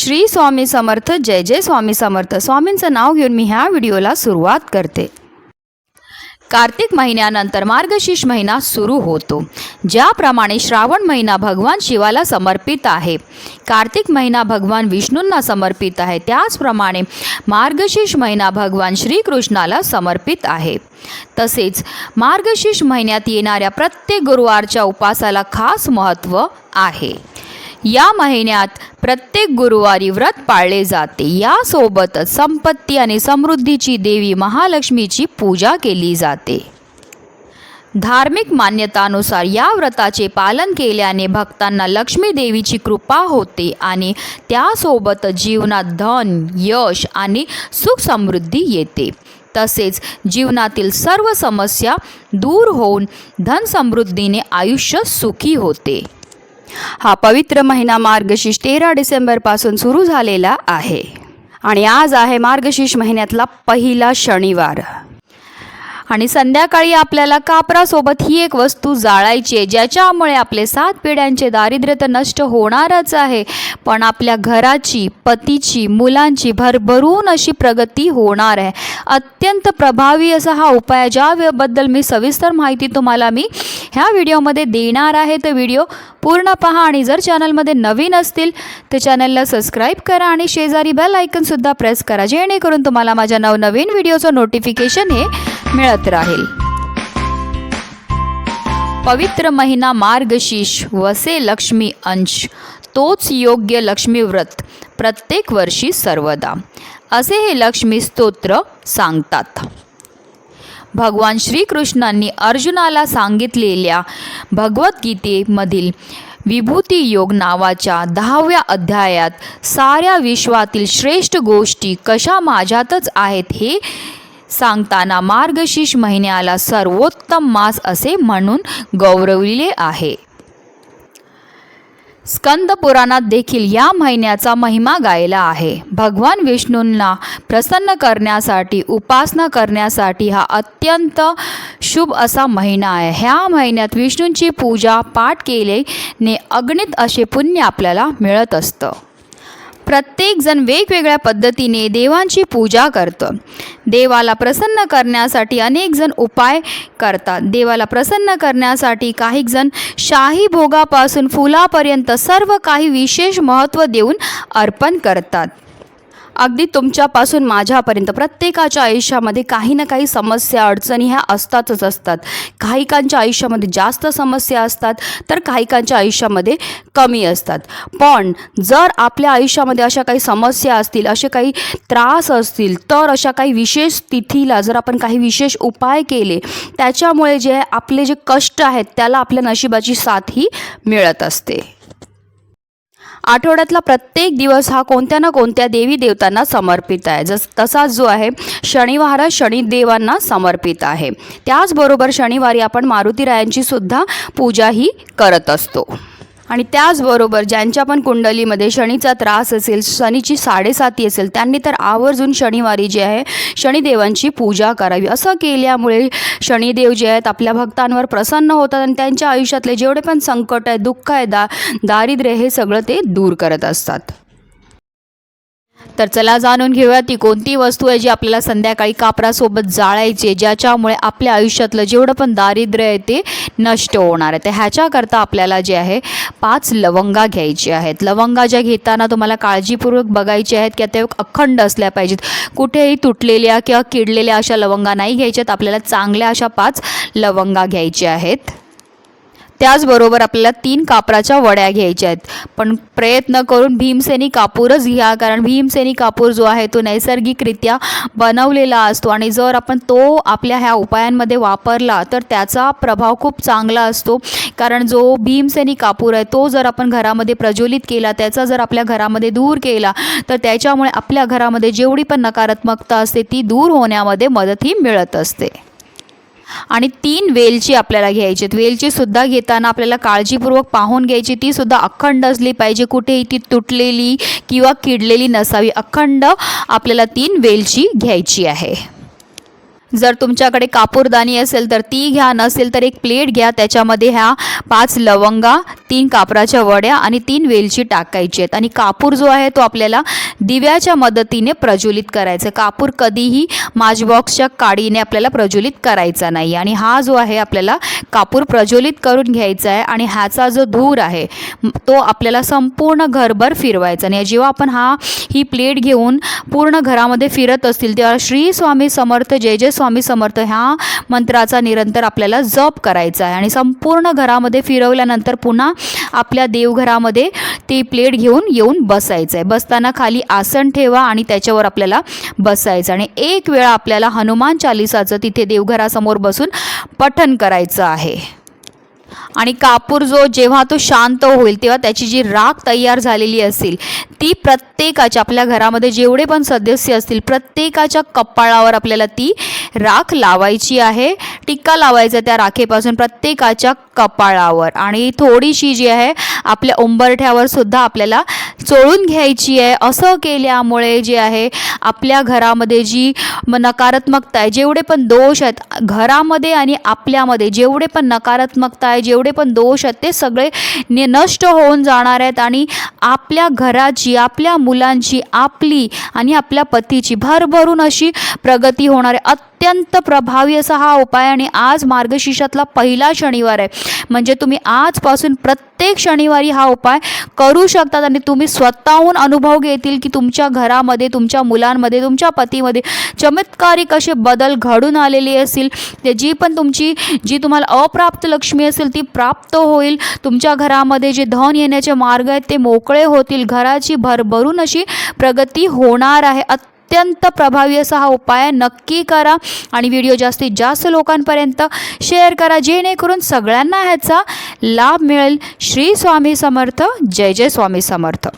श्री स्वामी समर्थ जय जय स्वामी समर्थ. स्वामींचं नाव घेऊन मी ह्या व्हिडिओला सुरुवात करते. कार्तिक महिन्यानंतर मार्गशीर्ष महिना सुरू होतो. ज्याप्रमाणे श्रावण महिना भगवान शिवाला समर्पित आहे. कार्तिक महिना भगवान विष्णूंना समर्पित आहे. त्याचप्रमाणे मार्गशीर्ष महिना भगवान श्रीकृष्णाला समर्पित आहे. तसेच मार्गशीर्ष महिन्यात येणाऱ्या प्रत्येक गुरुवारच्या उपासाला खास महत्त्व आहे. या महिन्यात प्रत्येक गुरुवारी व्रत पाळले जाते. यासोबतच संपत्ती आणि समृद्धीची देवी महालक्ष्मीची पूजा केली जाते. धार्मिक मान्यतानुसार या व्रताचे पालन केल्याने भक्तांना लक्ष्मी देवीची कृपा होते आणि त्यासोबत जीवनात धन यश आणि सुख समृद्धी येते. तसेच जीवनातील सर्व समस्या दूर होऊन धन समृद्धीने आयुष्य सुखी होते. हा पवित्र महिना मार्गशीर्ष तेरा डिसेंबरपासून सुरू झालेला आहे. आणि आज आहे मार्गशीर्ष महिन्यातला पहिला शनिवार. आणि संध्याकाळी आपल्याला कापरासोबत ही एक वस्तू जाळायची आहे ज्याच्यामुळे आपले सात पिढ्यांचे दारिद्र्य तर नष्ट होणारच आहे. पण आपल्या घराची पतीची मुलांची भरभरून अशी प्रगती होणार आहे. अत्यंत प्रभावी असा हा उपाय आहे ज्याबद्दल मी सविस्तर माहिती तुम्हाला मी ह्या व्हिडिओमध्ये देणार आहे. तर व्हिडिओ पूर्ण पहा आणि जर चॅनलमध्ये नवीन असतील तर चॅनलला सबस्क्राईब करा आणि शेजारी बेल आयकनसुद्धा प्रेस करा जेणेकरून तुम्हाला माझ्या नवनवीन व्हिडिओचं नोटिफिकेशन हे मिळत राहील. पवित्र महिना मार्गशीर्ष वसे लक्ष्मी अंश तोच योग्य लक्ष्मी व्रत प्रत्येक वर्षी सर्वदा. असे हे लक्ष्मी स्तोत्र सांगतात. भगवान श्रीकृष्णांनी अर्जुनाला सांगितलेल्या भगवद्गीतेमधील विभूती योग नावाच्या दहाव्या अध्यायात साऱ्या विश्वातील श्रेष्ठ गोष्टी कशा माझ्यातच आहेत हे सांगताना मार्गशीर्ष महिन्याला सर्वोत्तम मास असे म्हणून गौरविले आहे. स्कंद पुराणात देखील या महिन्याचा महिमा गायला आहे. भगवान विष्णूंना प्रसन्न करण्यासाठी उपासना करण्यासाठी हा अत्यंत शुभ असा महिना आहे. ह्या महिन्यात विष्णूंची पूजा पाठ केल्याने अगणित असे पुण्य आपल्याला मिळत असतं. प्रत्येकजण वेगवेगळ्या पद्धतीने देवांची पूजा करतं. देवाला प्रसन्न करण्यासाठी अनेक जण उपाय करतात. देवाला प्रसन्न करण्यासाठी काही जण शाही भोगापासून फुलापर्यंत सर्व काही विशेष महत्त्व देऊन अर्पण करतात. अगदी तुमच्यापासून माझ्यापर्यंत. प्रत्येकाच्या आयुष्यामध्ये काही ना काही समस्या अडचणी ह्या असतातच असतात. काहीकांच्या आयुष्यामध्ये जास्त समस्या असतात तर काहीकांच्या आयुष्यामध्ये कमी असतात. पण जर आपल्या आयुष्यामध्ये अशा काही समस्या असतील असे काही त्रास असतील तर अशा काही विशेष तिथीला जर आपण काही विशेष उपाय केले त्याच्यामुळे जे आपले जे कष्ट आहेत त्याला आपल्या नशिबाची साथ ही मिळत असते. आठवड्यातला प्रत्येक दिवस हा कोणत्या ना कोणत्या देवी देवतांना समर्पित आहे. जस तसाच जो आहे शनिवार हा शनिदेवांना समर्पित आहे. त्याचबरोबर शनिवारी आपण मारुतीरायांची सुद्धा पूजाही करत असतो. आणि त्याचबरोबर ज्यांच्या पण कुंडलीमध्ये शनीचा त्रास असेल शनीची साडेसाती असेल त्यांनी तर आवर्जून शनिवारी जे आहे शनिदेवांची पूजा करावी. असं केल्यामुळे शनिदेव जे आहेत आपल्या भक्तांवर प्रसन्न होतात आणि त्यांच्या आयुष्यातले जेवढे पण संकट आहे दुःख आहे दा दारिद्र्य हे सगळं ते दूर करत असतात. तर चला जाणून घेऊया ती कोणती वस्तू आहे जी आपल्याला संध्याकाळी कापरासोबत जाळायची आहे ज्याच्यामुळे आपल्या आयुष्यातलं जेवढं पण दारिद्र्य आहे ते नष्ट होणार आहे. तर ह्याच्याकरता आपल्याला जे आहे पाच लवंगा घ्यायची आहेत. लवंगा ज्या घेताना तुम्हाला काळजीपूर्वक बघायचे आहेत की त्या अखंड असल्या पाहिजेत. कुठेही तुटलेल्या किंवा किडलेल्या अशा लवंगा नाही घ्यायच्यात. आपल्याला चांगल्या अशा पाच लवंगा घ्यायच्या आहेत. त्याचबरोबर आपल्याला तीन कापराच्या वड्या घ्यायच्या आहेत. पण प्रयत्न करून भीमसेनी कापूरच घ्या कारण भीमसेनी कापूर जो आहे तो नैसर्गिकरित्या बनवलेला असतो आणि जर आपण तो आपल्या ह्या उपायांमध्ये वापरला तर त्याचा प्रभाव खूप चांगला असतो. कारण जो भीमसेनी कापूर आहे तो जर आपण घरामध्ये प्रज्वलित केला त्याचा जर आपल्या घरामध्ये दूर केला तर त्याच्यामुळे आपल्या घरामध्ये जेवढी पण नकारात्मकता असते ती दूर होण्यामध्ये मदतही मिळत असते. आणि तीन वेलची आपल्याला घ्यायची आहेत. वेलचीसुद्धा घेताना आपल्याला काळजीपूर्वक पाहून घ्यायची. ती सुद्धा अखंड असली पाहिजे. कुठेही ती तुटलेली किंवा किडलेली नसावी. अखंड आपल्याला तीन वेलची घ्यायची आहे. जर तुमच्याकडे कापूरदानी असेल तर ती घ्या. नसेल तर एक प्लेट घ्या. त्याच्यामध्ये ह्या पाच लवंगा तीन कापराच्या वड्या आणि तीन वेलची टाकायची आहेत. आणि कापूर जो आहे तो आपल्याला दिव्याच्या मदतीने प्रज्वलित करायचा कापूर कधीही माजबॉक्सच्या काडीने आपल्याला प्रज्वलित करायचा नाही. आणि हा जो आहे आपल्याला कापूर प्रज्वलित करून घ्यायचा आहे आणि ह्याचा जो धूर आहे तो आपल्याला संपूर्ण घरभर फिरवायचा आणि जेव्हा आपण हा ही प्लेट घेऊन पूर्ण घरामध्ये फिरत असतील तेव्हा श्री स्वामी समर्थ जय जय स्वामी समर्थ ह्या मंत्राचा निरंतर आपल्याला जप करायचा आहे. आणि संपूर्ण घरामध्ये फिरवल्यानंतर पुन्हा आपल्या देवघरामध्ये ती प्लेट घेऊन येऊन बसायचं आहे बसताना खाली आसन ठेवा आणि त्याच्यावर आपल्याला बसायचं. आणि एक वेळा आपल्याला हनुमान चालिसाचं तिथे देवघरासमोर बसून पठण करायचं आहे. आणि कापूर जो जेव्हा तो शांत होईल तेव्हा त्याची जी राख तयार झालेली असेल ती प्रत्येकाच्या आपल्या घरामध्ये जेवढे पण सदस्य असतील प्रत्येकाच्या कपाळावर आपल्याला ती राख लावायची आहे. टिक्का लावायचा त्या राखेपासून प्रत्येकाच्या कपाळावर. आणि थोडीशी जी आहे आपल्या उंबरठ्यावर सुद्धा आपल्याला चोळून घ्यायची आहे. असं केल्यामुळे जे आहे आपल्या घरामध्ये जी नकारात्मकता आहे जेवढे पण दोष आहेत घरामध्ये आणि आपल्यामध्ये जेवढे पण नकारात्मकता आहे जेवढे पण दोष आहेत. ते सगळे ने नष्ट होऊन जाणार आहेत आणि आपल्या घराची आपल्या मुलांची आपली आणि आपल्या पतीची भरभरून अशी प्रगती होणार आहे. अत्यंत प्रभावी असा हा उपाय आणि आज मार्गशीर्षातला पहिला शनिवार आहे. म्हणजे तुम्ही आजपासून प्रत्येक शनिवारी हा उपाय करू शकतात आणि तुम्ही स्वतःहून अनुभव घेतील की तुमच्या घरामध्ये तुमच्या मुलांमध्ये तुमच्या पतीमध्ये चमत्कारिक असे बदल घडून आलेले असतील. ते जी पण तुमची जी तुम्हाला अप्राप्त लक्ष्मी असेल ती प्राप्त होईल. तुमच्या घरामध्ये जे धन येण्याचे मार्ग आहेत ते मोकळे होतील. घराची भरभरून अशी प्रगती होणार आहे. अत्यंत प्रभावी असा हा उपाय नक्की करा. आणि व्हिडिओ जास्तीत जास्त लोकांपर्यंत शेअर करा. जेणेकरून सगळ्यांना ह्याचा लाभ मिळेल. श्री स्वामी समर्थ. जय जय स्वामी समर्थ.